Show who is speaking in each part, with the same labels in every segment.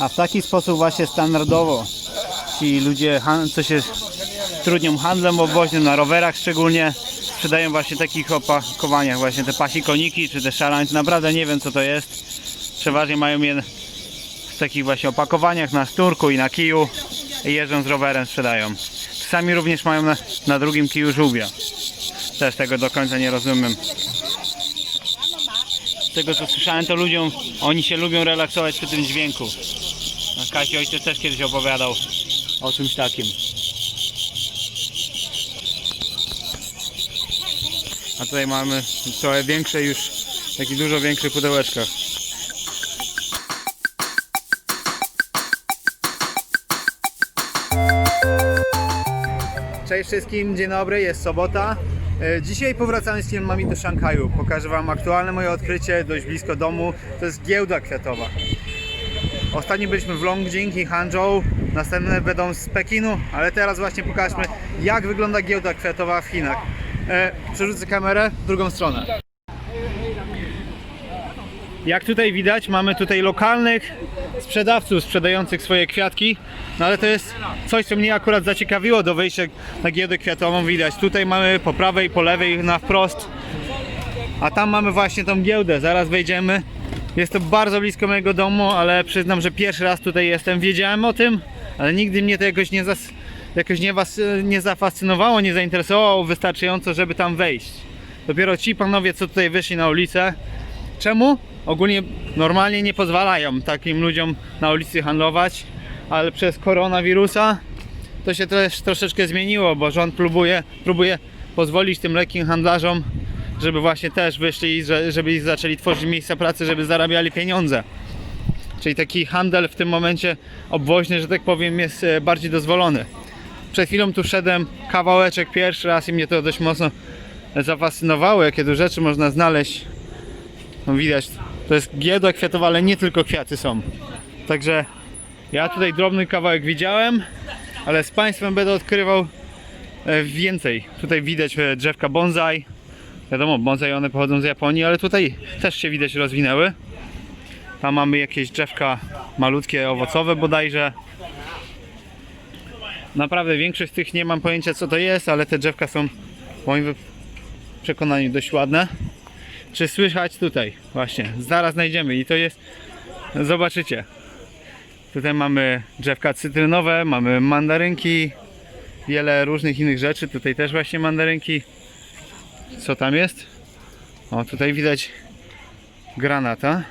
Speaker 1: A w taki sposób właśnie standardowo ci ludzie, co się trudnią handlem obwoźnym, na rowerach szczególnie, sprzedają właśnie takich opakowaniach, właśnie te pasikoniki czy te szarańcze. Naprawdę nie wiem co to jest. Przeważnie mają je w takich właśnie opakowaniach na sznurku i na kiju i jeżdżą z rowerem, sprzedają. Czasami również mają na, na drugim kiju żółwia. Też tego do końca nie rozumiem. Z tego co słyszałem to ludziom, oni się lubią relaksować przy tym dźwięku. A Kasi ojciec też kiedyś opowiadał o czymś takim. A tutaj mamy trochę większe już, w dużo większych pudełeczkach. Cześć wszystkim, dzień dobry, jest sobota. E, Dzisiaj powracamy z filmami do Szanghaju. Pokażę Wam aktualne moje odkrycie dość blisko domu. To jest giełda kwiatowa. Ostatnio byliśmy w Longjing i Hangzhou, następne będą z Pekinu, ale teraz właśnie pokażmy jak wygląda giełda kwiatowa w Chinach. E, przerzucę kamerę w drugą stronę. Jak tutaj widać, mamy tutaj lokalnych sprzedawców sprzedających swoje kwiatki, no ale to jest coś, co mnie akurat zaciekawiło do wejścia na giełdę kwiatową. Widać, tutaj mamy po prawej, po lewej, na wprost, a tam mamy właśnie tą giełdę. Zaraz wejdziemy. Jest to bardzo blisko mojego domu, ale przyznam, że pierwszy raz tutaj jestem. Wiedziałem o tym, ale nigdy mnie to jakoś nie, zas, jakoś nie, was, nie zafascynowało, nie zainteresowało wystarczająco, żeby tam wejść. Dopiero ci panowie, co tutaj wyszli na ulicę, Czemu? Ogólnie normalnie nie pozwalają takim ludziom na ulicy handlować, ale przez koronawirusa to się też troszeczkę zmieniło, bo rząd próbuje, próbuje pozwolić tym lekkim handlarzom, żeby właśnie też wyszli, żeby zaczęli tworzyć miejsca pracy, żeby zarabiali pieniądze. Czyli taki handel w tym momencie obwoźny, że tak powiem, jest e, bardziej dozwolony. Przed chwilą tu szedłem kawałeczek pierwszy raz i mnie to dość mocno zafascynowało, jakie tu rzeczy można znaleźć no widać, to jest giełda kwiatowa, ale nie tylko kwiaty są. Także ja tutaj drobny kawałek widziałem, ale z Państwem będę odkrywał e, więcej. Tutaj widać e, drzewka bonsai. Wiadomo, bonsai one pochodzą z Japonii, ale tutaj też się widać rozwinęły. Tam mamy jakieś drzewka malutkie, owocowe bodajże. Naprawdę większość z tych nie mam pojęcia co to jest, ale te drzewka są w moim przekonaniu dość ładne. Czy słychać tutaj? Właśnie zaraz znajdziemy i to jest zobaczycie. Tutaj mamy drzewka cytrynowe mamy mandarynki wiele różnych innych rzeczy. Tutaj też właśnie mandarynki co tam jest o tutaj widać granata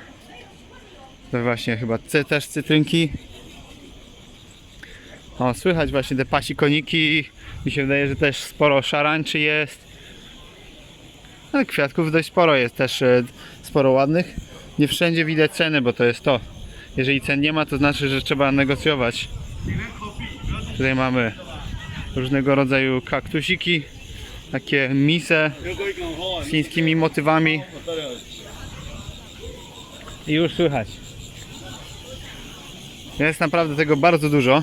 Speaker 1: to właśnie chyba też cytrynki o słychać właśnie te pasikoniki mi się wydaje, że też sporo szarańczy jest no, kwiatków dość sporo jest też e, sporo ładnych. Nie wszędzie widać ceny, bo to jest to. Jeżeli cen nie ma, to znaczy, że trzeba negocjować. Tutaj mamy różnego rodzaju kaktusiki, takie mise z chińskimi motywami. I już słychać. Jest naprawdę tego bardzo dużo.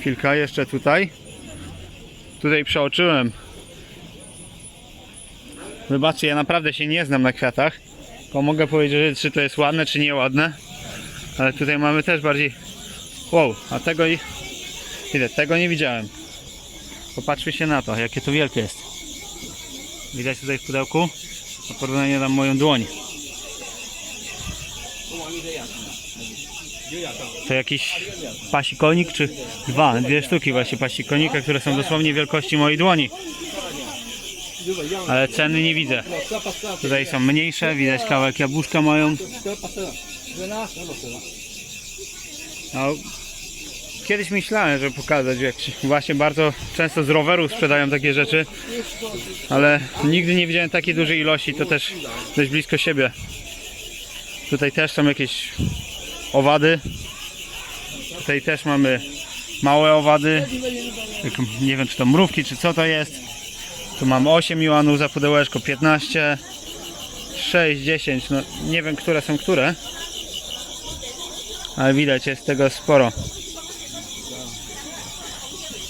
Speaker 1: Chwilka jeszcze tutaj. Tutaj przeoczyłem Wybaczcie, ja naprawdę się nie znam na kwiatach. Tylko mogę powiedzieć, czy to jest ładne, czy nieładne. Ale tutaj mamy też bardziej... Wow, a tego i... Widzę, tego nie widziałem. Popatrzmy się na to, jakie to wielkie jest. Widać tutaj w pudełku? Na porównanie dam moją dłoń. To jakiś pasikonik, czy dwa, dwie sztuki właśnie pasikonika, które są dosłownie wielkości mojej dłoni ale ceny nie widzę. Tutaj są mniejsze, widać kawałek jabłuszka mają. No, kiedyś myślałem, żeby pokazać, jak właśnie bardzo często z roweru sprzedają takie rzeczy, ale nigdy nie widziałem takiej dużej ilości, to też dość blisko siebie. Tutaj też są jakieś owady. Tutaj też mamy małe owady. Nie wiem, czy to mrówki, czy co to jest. Tu mam 8 juanów za pudełeczko, 15, 6, 10, no nie wiem które są które. Ale widać jest tego sporo.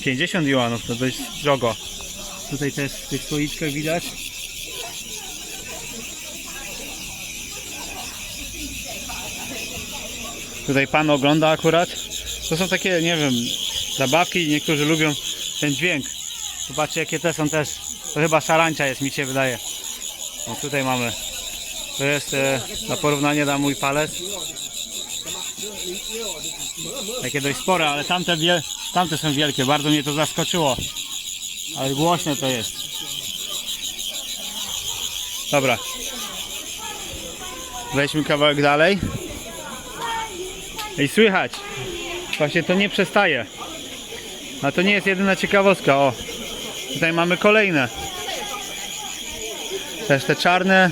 Speaker 1: 50 juanów to dość drogo. Tutaj też w tych słoiczkach widać. Tutaj pan ogląda akurat. To są takie, nie wiem, zabawki. Niektórzy lubią ten dźwięk. Zobaczcie, jakie te są też. To chyba szarańcza jest, mi się wydaje. O, tutaj mamy. To jest e, na porównanie da mój palec. Takie dość spore, ale tamte, wie, tamte są wielkie. Bardzo mnie to zaskoczyło. Ale głośno to jest. Dobra. Weźmy kawałek dalej. I słychać. Właśnie to nie przestaje. A to nie jest jedyna ciekawostka. O, tutaj mamy kolejne. Też te czarne.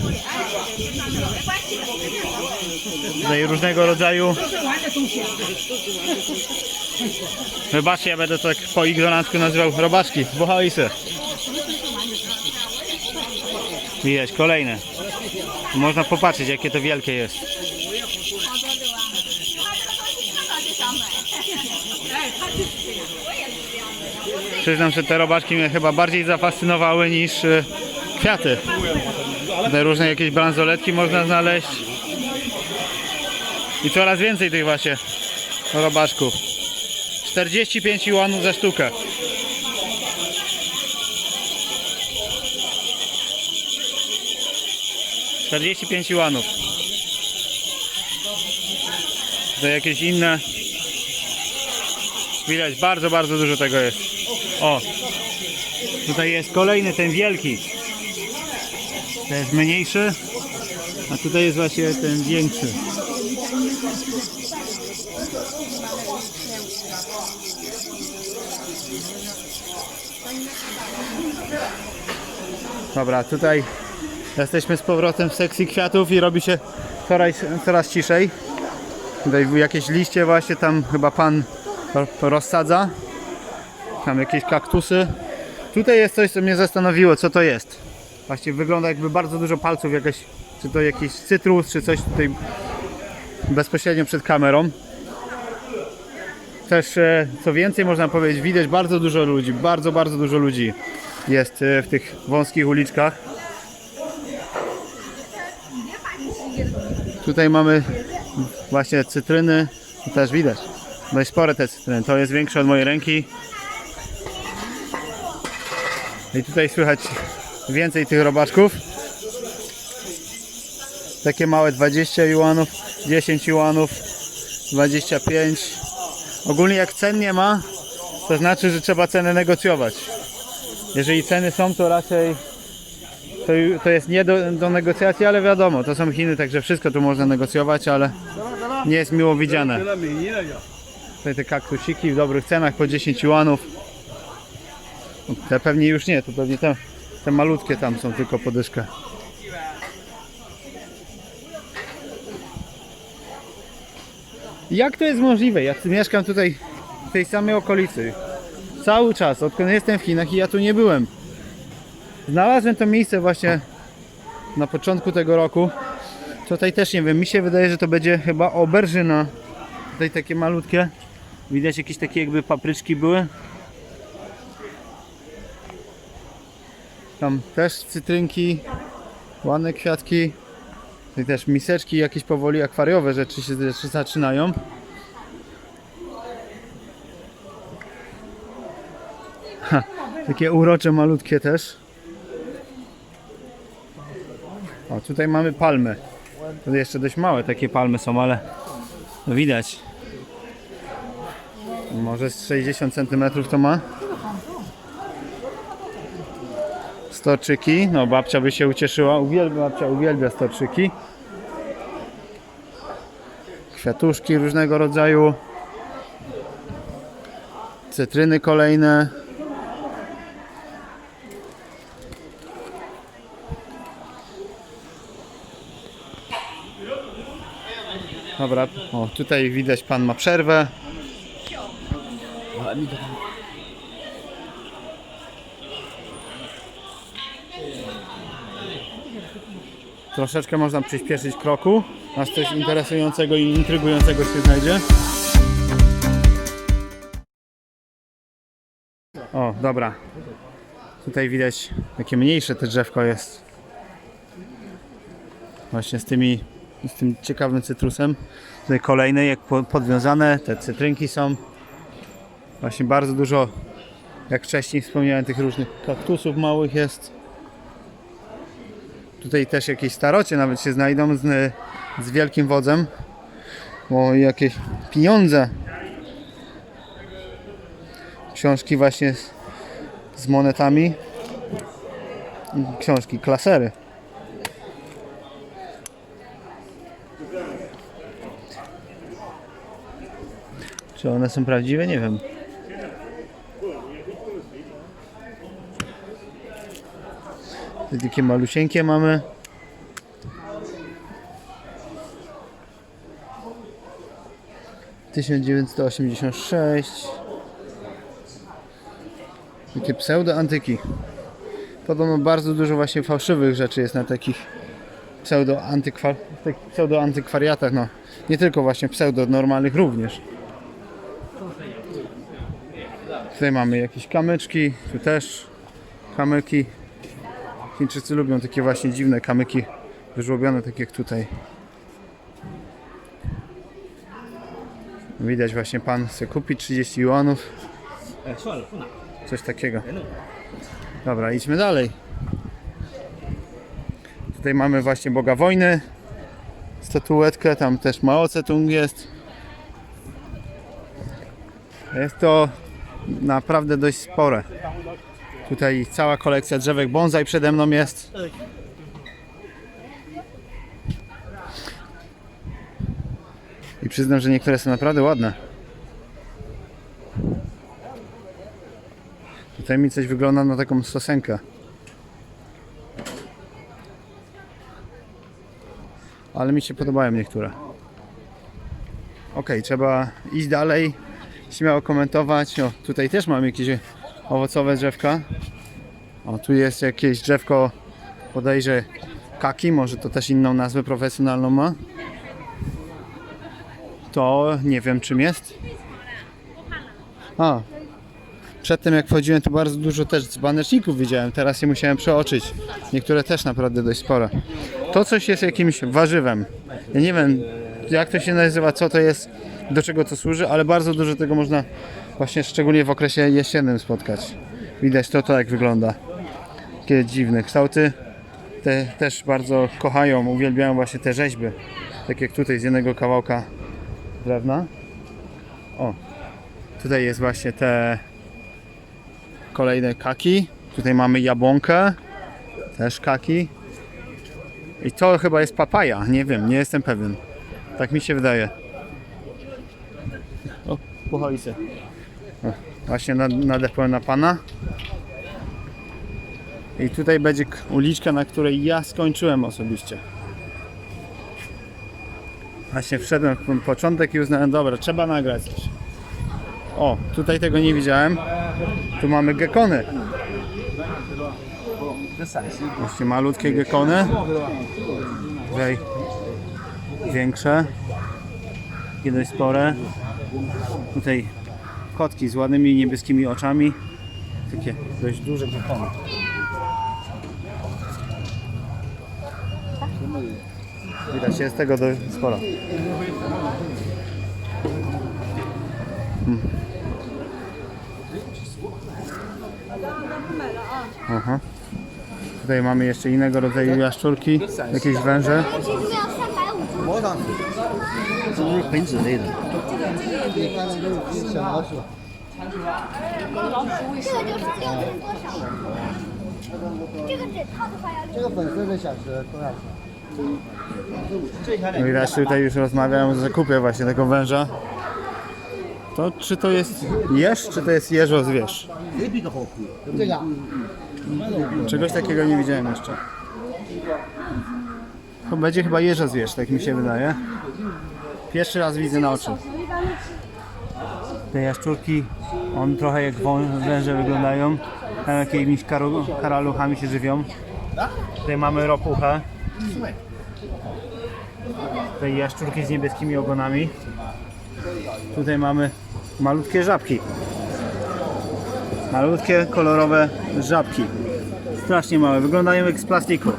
Speaker 1: Tutaj różnego rodzaju. Wybaczcie, ja będę tak po ignorancku nazywał robaczki. Bohalisy. Widać kolejne. Można popatrzeć jakie to wielkie jest. Przyznam, że te robaczki mnie chyba bardziej zafascynowały niż e, kwiaty. Te różne jakieś bransoletki można znaleźć. I coraz więcej tych właśnie robaczków. 45 juanów za sztukę. Czterdzieści pięć juanów. To jakieś inne. Widać, bardzo, bardzo dużo tego jest. O! Tutaj jest kolejny, ten wielki. To jest mniejszy, a tutaj jest właśnie ten większy. Dobra, tutaj jesteśmy z powrotem w sekcji kwiatów i robi się coraz, coraz ciszej. Tutaj jakieś liście właśnie tam chyba pan ro- rozsadza. Tam jakieś kaktusy. Tutaj jest coś, co mnie zastanowiło, co to jest. Właśnie wygląda jakby bardzo dużo palców jakaś, czy to jakiś cytrus, czy coś tutaj bezpośrednio przed kamerą. Też e, co więcej można powiedzieć, widać bardzo dużo ludzi, bardzo, bardzo dużo ludzi jest e, w tych wąskich uliczkach. Tutaj mamy właśnie cytryny, to też widać. Dość spore te cytryny, to jest większe od mojej ręki. I tutaj słychać więcej tych robaczków. Takie małe 20 juanów, 10 juanów, 25. Ogólnie jak cen nie ma, to znaczy, że trzeba cenę negocjować. Jeżeli ceny są, to raczej to, to jest nie do, do negocjacji, ale wiadomo, to są Chiny, także wszystko tu można negocjować, ale nie jest miło widziane. Tutaj te kaktusiki w dobrych cenach po 10 juanów. Te pewnie już nie, to pewnie te, te malutkie tam są tylko podyszkę. Jak to jest możliwe? Ja mieszkam tutaj w tej samej okolicy. Cały czas, odkąd jestem w Chinach i ja tu nie byłem. Znalazłem to miejsce właśnie na początku tego roku. Tutaj też nie wiem, mi się wydaje, że to będzie chyba oberżyna. Tutaj takie malutkie. Widać jakieś takie jakby papryczki były. Tam też cytrynki, ładne kwiatki. Tutaj też miseczki jakieś powoli akwariowe rzeczy się zaczynają. Takie urocze malutkie też. O, tutaj mamy palmy. To jeszcze dość małe takie palmy są, ale no widać. Może z 60 cm to ma. Storczyki, no babcia by się ucieszyła, uwielbia, babcia uwielbia storczyki. Kwiatuszki różnego rodzaju. Cytryny kolejne. Dobra, o tutaj widać pan ma przerwę. Troszeczkę można przyspieszyć kroku, aż coś interesującego i intrygującego się znajdzie. O, dobra. Tutaj widać, jakie mniejsze te drzewko jest. Właśnie z tymi z tym ciekawym cytrusem. Tutaj kolejne, jak po- podwiązane, te cytrynki są. Właśnie bardzo dużo, jak wcześniej wspomniałem, tych różnych kaktusów małych jest. Tutaj też jakieś starocie nawet się znajdą z, z wielkim wodzem. Bo jakieś pieniądze. Książki właśnie z, z monetami. Książki, klasery. Czy one są prawdziwe? Nie wiem. Takie malusieńkie mamy. Tysiąc dziewięćset osiemdziesiąt sześć. Takie pseudo-antyki. Podobno bardzo dużo właśnie fałszywych rzeczy jest na takich pseudo-antykwar... takich pseudo-antykwariatach, no. Nie tylko właśnie pseudo, normalnych również. Tutaj mamy jakieś kamyczki, tu też kamyki. Chińczycy lubią takie właśnie dziwne kamyki wyżłobione, tak jak tutaj. Widać właśnie pan chce kupić 30 juanów. Coś takiego. Dobra, idźmy dalej. Tutaj mamy właśnie Boga Wojny. Statuetkę, tam też Mao Tse Tung jest. Jest to naprawdę dość spore. Tutaj cała kolekcja drzewek bonsai przede mną jest. I przyznam, że niektóre są naprawdę ładne. Tutaj mi coś wygląda na taką sosenkę. Ale mi się podobają niektóre. Ok, trzeba iść dalej. Śmiało komentować. O, tutaj też mam jakieś owocowe drzewka. O, tu jest jakieś drzewko, podejrzę kaki, może to też inną nazwę profesjonalną ma. To nie wiem czym jest. A, Przedtem jak wchodziłem tu bardzo dużo też dzbaneczników widziałem, teraz je musiałem przeoczyć. Niektóre też naprawdę dość spore. To coś jest jakimś warzywem. Ja nie wiem jak to się nazywa, co to jest, do czego to służy, ale bardzo dużo tego można właśnie szczególnie w okresie jesiennym spotkać. Widać to, to jak wygląda. Takie dziwne kształty. Te też bardzo kochają, uwielbiają właśnie te rzeźby. Tak jak tutaj z jednego kawałka drewna. O, tutaj jest właśnie te kolejne kaki. Tutaj mamy jabłonkę, też kaki. I to chyba jest papaja, nie wiem, nie jestem pewien. Tak mi się wydaje. Puchowice. Właśnie nadepłem na pana. I tutaj będzie uliczka, na której ja skończyłem osobiście. Właśnie wszedłem w początek i uznałem, dobra, trzeba nagrać. O, tutaj tego nie widziałem. Tu mamy gekony. Właśnie malutkie gekony. Tutaj większe. Kiedyś spore. Tutaj kotki z ładnymi niebieskimi oczami. Takie dość duże gekony. Widać, jest tego dość sporo. Aha. Tutaj mamy jeszcze innego rodzaju jaszczurki, jakieś węże.
Speaker 2: 其实要三百五。
Speaker 3: 摸 上去，这都是本子类的。
Speaker 2: 这个就是六斤多少？这个整套的话要六。
Speaker 4: 这个粉色的小蛇多少钱？
Speaker 1: No Widać, tutaj już rozmawiałem o zakupie właśnie tego węża. To czy to jest jeż, czy to jest jeżo zwierz?
Speaker 4: 这个啊
Speaker 1: Czegoś takiego nie widziałem jeszcze. To będzie chyba jeżo zwierz, tak mi się wydaje. Pierwszy raz widzę na oczy. Te jaszczurki, on trochę jak węże wyglądają. Tam jakimiś karu- karaluchami się żywią. Tutaj mamy ropuchę. Tutaj jaszczurki z niebieskimi ogonami. Tutaj mamy malutkie żabki. Malutkie, kolorowe żabki. Strasznie małe, wyglądają jak z plastiku.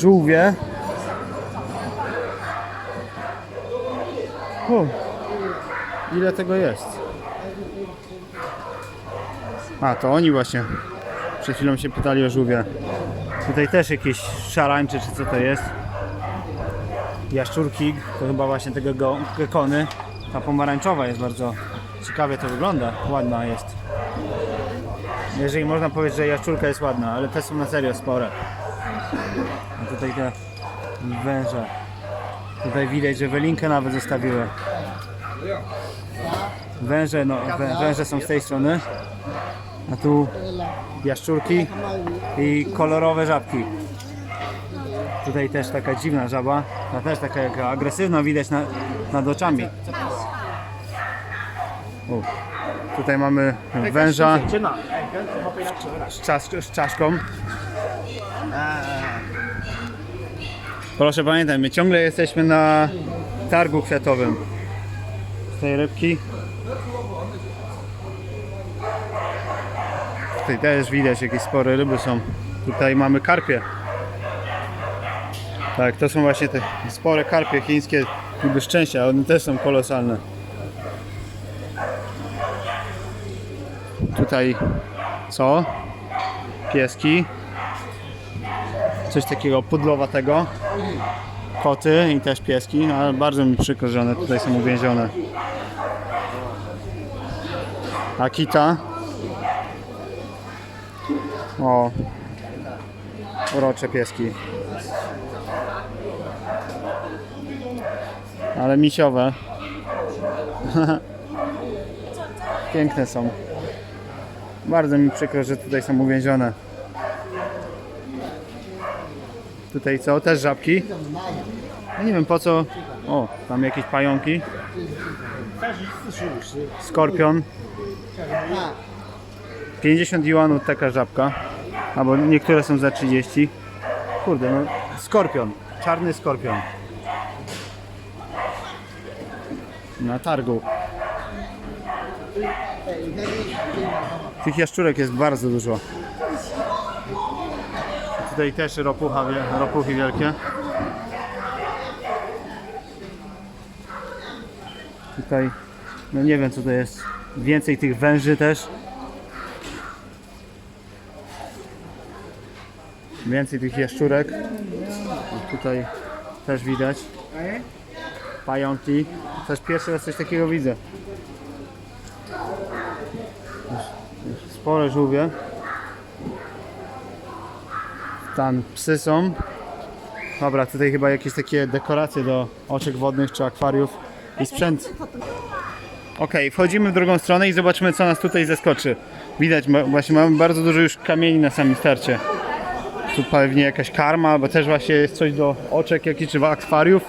Speaker 1: żółwie. O, ile tego jest? A, to oni właśnie przed chwilą się pytali o żółwie. Tutaj też jakieś szarańcze, czy co to jest. Jaszczurki, to chyba właśnie tego go- gekony. Ta pomarańczowa jest bardzo ciekawie to wygląda, ładna jest. Jeżeli można powiedzieć, że jaszczurka jest ładna, ale te są na serio spore. A tutaj te węże. Tutaj widać, że welinkę nawet zostawiły. Węże, no, wę, węże są z tej strony. A tu jaszczurki i kolorowe żabki. Tutaj też taka dziwna żaba, ta też taka agresywna widać na, nad oczami. O, tutaj mamy węża z, czas, z czaszką. Proszę pamiętaj, my ciągle jesteśmy na targu kwiatowym. Tutaj rybki. Tutaj też widać jakieś spore ryby są. Tutaj mamy karpie. Tak, to są właśnie te spore karpie chińskie niby szczęścia, one też są kolosalne. Tutaj co? Pieski. Coś takiego pudlowatego. Koty i też pieski, no, ale bardzo mi przykro, że one tutaj są uwięzione. Akita. O. Urocze pieski. Ale misiowe. Piękne są. Bardzo mi przykro, że tutaj są uwięzione. Tutaj co? Też żabki. Ja nie wiem po co. O, tam jakieś pająki. Skorpion. 50 juanów taka żabka. Albo niektóre są za 30. Kurde, no. Skorpion. Czarny skorpion. Na targu. Tych jaszczurek jest bardzo dużo. Tutaj też ropucha, ropuchy wielkie. Tutaj, no nie wiem co to jest. Więcej tych węży też. Więcej tych jaszczurek. Tutaj też widać. Pająki. Też pierwszy raz coś takiego widzę. Spore żółwie. Tam psy są. Dobra, tutaj chyba jakieś takie dekoracje do oczek wodnych czy akwariów i sprzęt. Ok, wchodzimy w drugą stronę i zobaczymy co nas tutaj zaskoczy. Widać, właśnie mamy bardzo dużo już kamieni na samym starcie. Tu pewnie jakaś karma, albo też właśnie jest coś do oczek jakichś czy akwariów.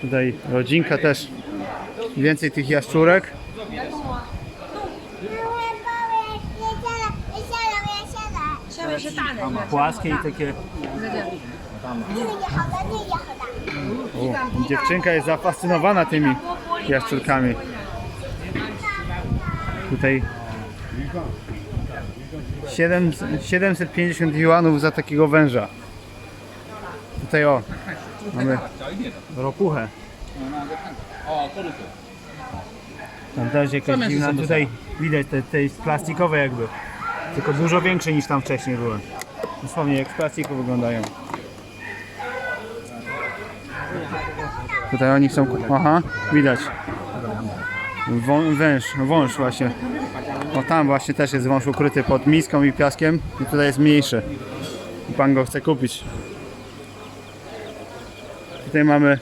Speaker 1: Tutaj rodzinka też. Więcej tych jaszczurek. płaskie i takie... Dziewczynka jest zafascynowana tymi jaszczurkami. Tutaj 7, 750 juanów za takiego węża. Tutaj o, mamy ropuchę. Tam też jakaś dziwna, tutaj widać te, te plastikowe jakby. Tylko dużo większe niż tam wcześniej były. Dosłownie jak z plastiku wyglądają. Tutaj oni są. Aha, widać. Wą, węż, wąż właśnie. O tam właśnie też jest wąż ukryty pod miską i piaskiem. I tutaj jest mniejszy. I Pan go chce kupić. Tutaj mamy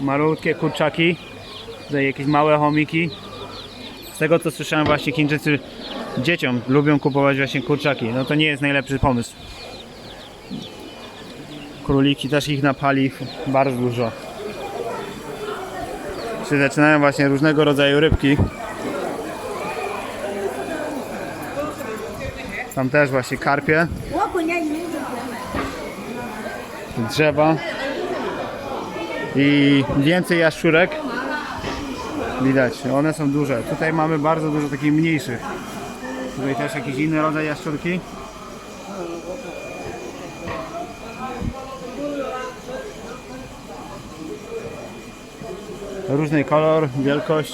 Speaker 1: malutkie kurczaki. Tutaj jakieś małe chomiki. Z tego co słyszałem właśnie Chińczycy dzieciom lubią kupować właśnie kurczaki. No to nie jest najlepszy pomysł. Króliki też ich napali bardzo dużo. Czy zaczynają właśnie różnego rodzaju rybki. Tam też właśnie karpie. Drzewa. I więcej jaszczurek. Widać, one są duże. Tutaj mamy bardzo dużo takich mniejszych. Tutaj też jakiś inny rodzaj jaszczurki. Różny kolor, wielkość.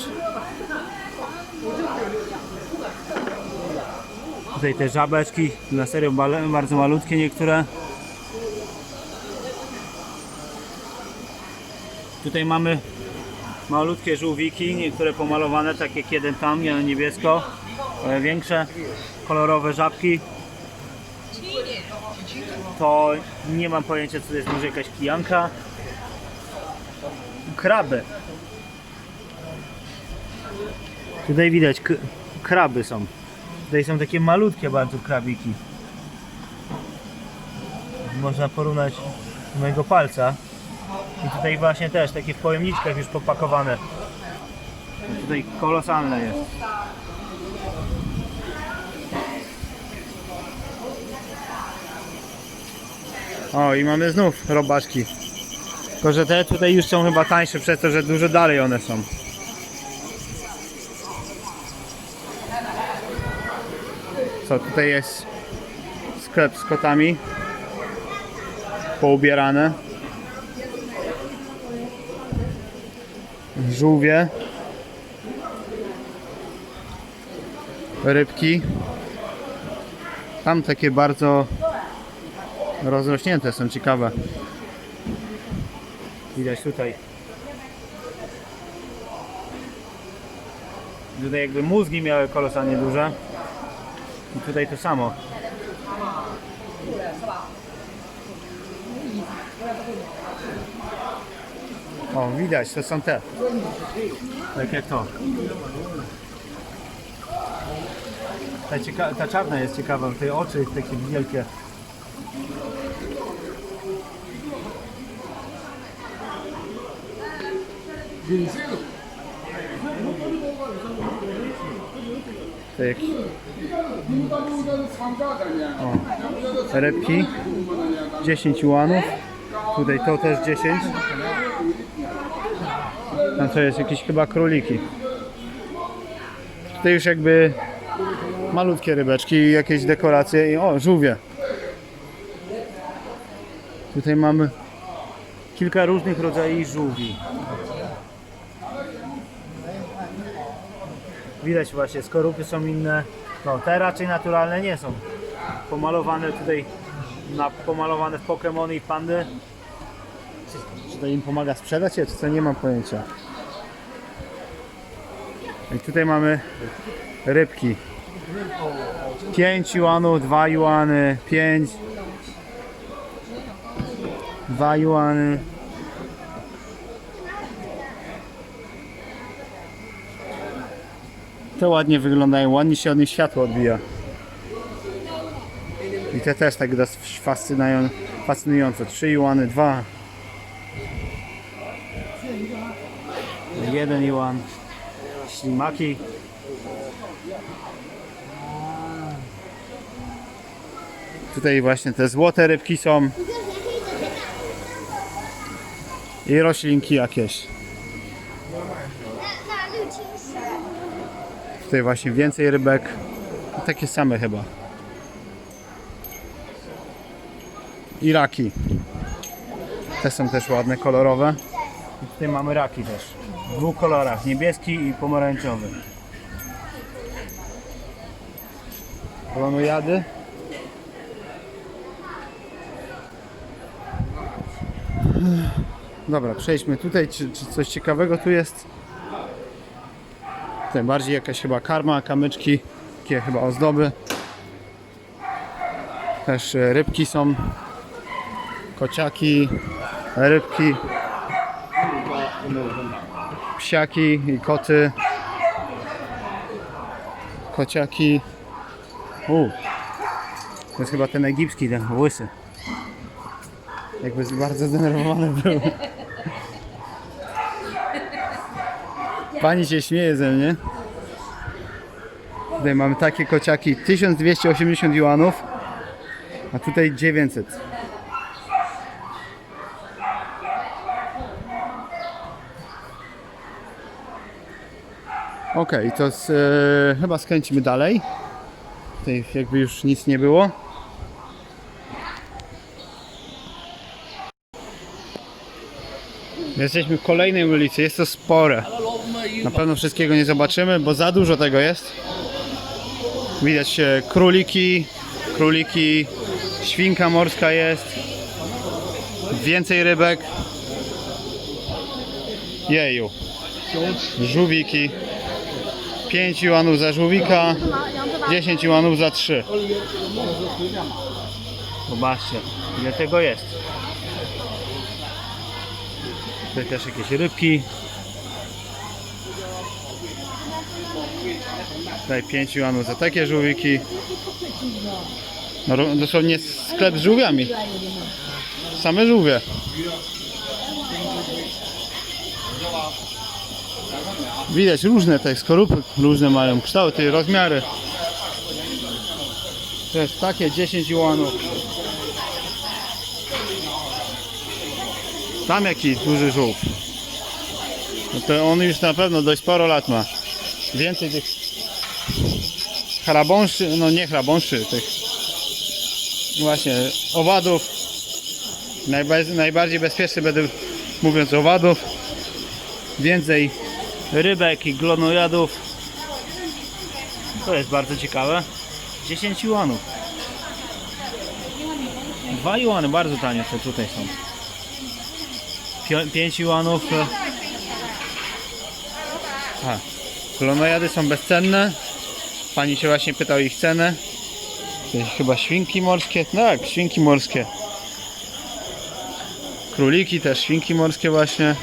Speaker 1: Tutaj te żabeczki, na serio bardzo malutkie niektóre. Tutaj mamy malutkie żółwiki, niektóre pomalowane, tak jak jeden tam, na niebiesko. Większe, kolorowe żabki. To nie mam pojęcia co to jest, może jakaś kijanka. Kraby. Tutaj widać kraby są. Tutaj są takie malutkie bardzo krabiki. Można porównać mojego palca. I tutaj właśnie też takie w pojemniczkach już popakowane. Tutaj kolosalne jest. O i mamy znów robaczki. Tylko, że te tutaj już są chyba tańsze przez to, że dużo dalej one są. Co tutaj jest sklep z kotami. Poubierane. Żółwie. Rybki. Tam takie bardzo rozrośnięte są ciekawe. Widać tutaj. Tutaj jakby mózgi miały kolosalnie duże i tutaj to samo. O, widać, to są te. Tak jak to. Ta, cieka- ta czarna jest ciekawa, te oczy takie wielkie. Tak. O. Repki 10 juanów. Tutaj to też 10. A to jest jakieś chyba króliki. Tutaj już jakby malutkie rybeczki, jakieś dekoracje i o, żółwie. Tutaj mamy kilka różnych rodzajów żółwi. Widać właśnie, skorupy są inne. No, te raczej naturalne nie są. Pomalowane tutaj, na, pomalowane w Pokémony i pandy. Czy, to im pomaga sprzedać je, czy co? Nie mam pojęcia. I tutaj mamy rybki. 5 juanów, 2 juany, 5 2 juany Te ładnie wyglądają, ładnie się od nich światło odbija. I te też tak fascynują, fascynujące. 3 juany, 2 1 juan Ślimaki Tutaj właśnie te złote rybki są i roślinki jakieś. Tutaj właśnie więcej rybek. Takie same chyba. I raki. Te są też ładne, kolorowe. I tutaj mamy raki też. W dwóch kolorach, niebieski i pomarańczowy. Kolonojady. Dobra, przejdźmy tutaj, czy, czy coś ciekawego tu jest. Tutaj bardziej jakaś chyba karma, kamyczki, takie chyba ozdoby. Też e, rybki są. Kociaki, rybki, psiaki i koty. Kociaki. U. To jest chyba ten egipski, ten łysy. Jakby bardzo zdenerwowany był. Pani się śmieje ze mnie. Tutaj mamy takie kociaki 1280 juanów, a tutaj 900. Ok, to z, e, chyba skręcimy dalej. Tutaj jakby już nic nie było. Jesteśmy w kolejnej ulicy, jest to spore. Na pewno wszystkiego nie zobaczymy, bo za dużo tego jest. Widać e, króliki, króliki, świnka morska jest. Więcej rybek. Jeju. Żółwiki. 5 juanów za żółwika, 10 juanów za 3. Zobaczcie, ile tego jest. Tutaj też jakieś rybki. Tutaj 5 juanów za takie żółwiki. No, dosłownie sklep z żółwiami. Same żółwie. Widać różne te skorupy, różne mają kształty, rozmiary. To jest takie 10 juanów. Tam jaki duży żółw. No to on już na pewno dość sporo lat ma. Więcej tych hrabąszy, no nie hrabąszy, tych właśnie owadów. Najba- najbardziej bezpieczny będę mówiąc owadów. Więcej rybek i glonojadów. To jest bardzo ciekawe. 10 juanów. 2 juany, bardzo tanie te tutaj są. 5 juanów. A, glonojady są bezcenne. Pani się właśnie pyta o ich cenę. Chyba świnki morskie. Tak, świnki morskie. Króliki też, świnki morskie właśnie.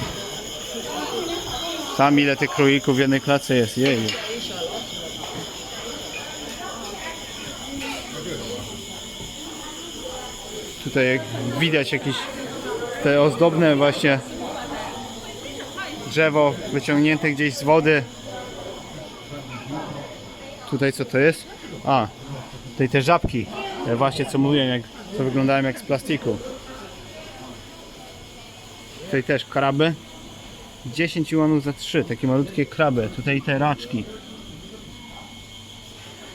Speaker 1: Tam ile tych królików w jednej klatce jest, jej. Tutaj jak widać jakieś te ozdobne właśnie drzewo wyciągnięte gdzieś z wody. Tutaj co to jest? A, tutaj te żabki. Ja właśnie co mówiłem, jak, co wyglądają jak z plastiku. Tutaj też kraby. 10 juanów za 3, takie malutkie kraby. Tutaj te raczki.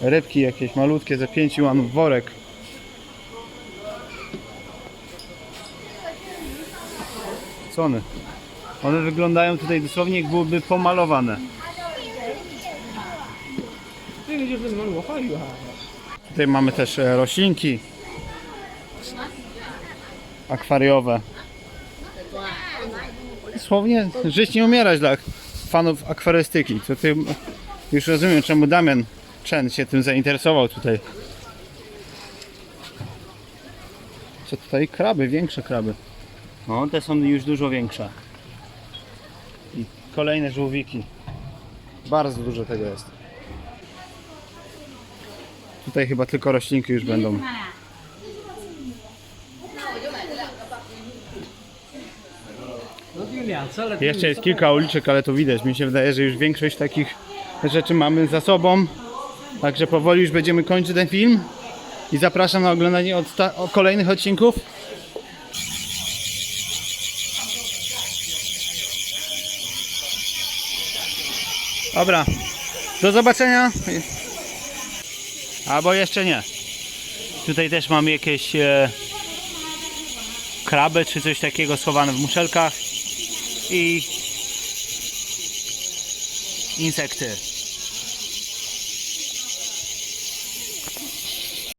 Speaker 1: Rybki jakieś malutkie za 5 juanów, worek. Co one? One wyglądają tutaj dosłownie jak byłyby pomalowane. Tutaj mamy też e, roślinki akwariowe. Dosłownie żyć nie umierać dla fanów akwarystyki. To ty już rozumiem czemu Damian Chen się tym zainteresował tutaj. Co tutaj? Kraby, większe kraby. No, te są już dużo większe. I kolejne żółwiki. Bardzo dużo tego jest. Tutaj chyba tylko roślinki już będą. Jeszcze jest kilka uliczek, ale to widać. Mi się wydaje, że już większość takich rzeczy mamy za sobą. Także powoli już będziemy kończyć ten film. I zapraszam na oglądanie kolejnych odcinków. Dobra, do zobaczenia. Albo jeszcze nie. Tutaj też mamy jakieś e, kraby czy coś takiego schowane w muszelkach i insekty.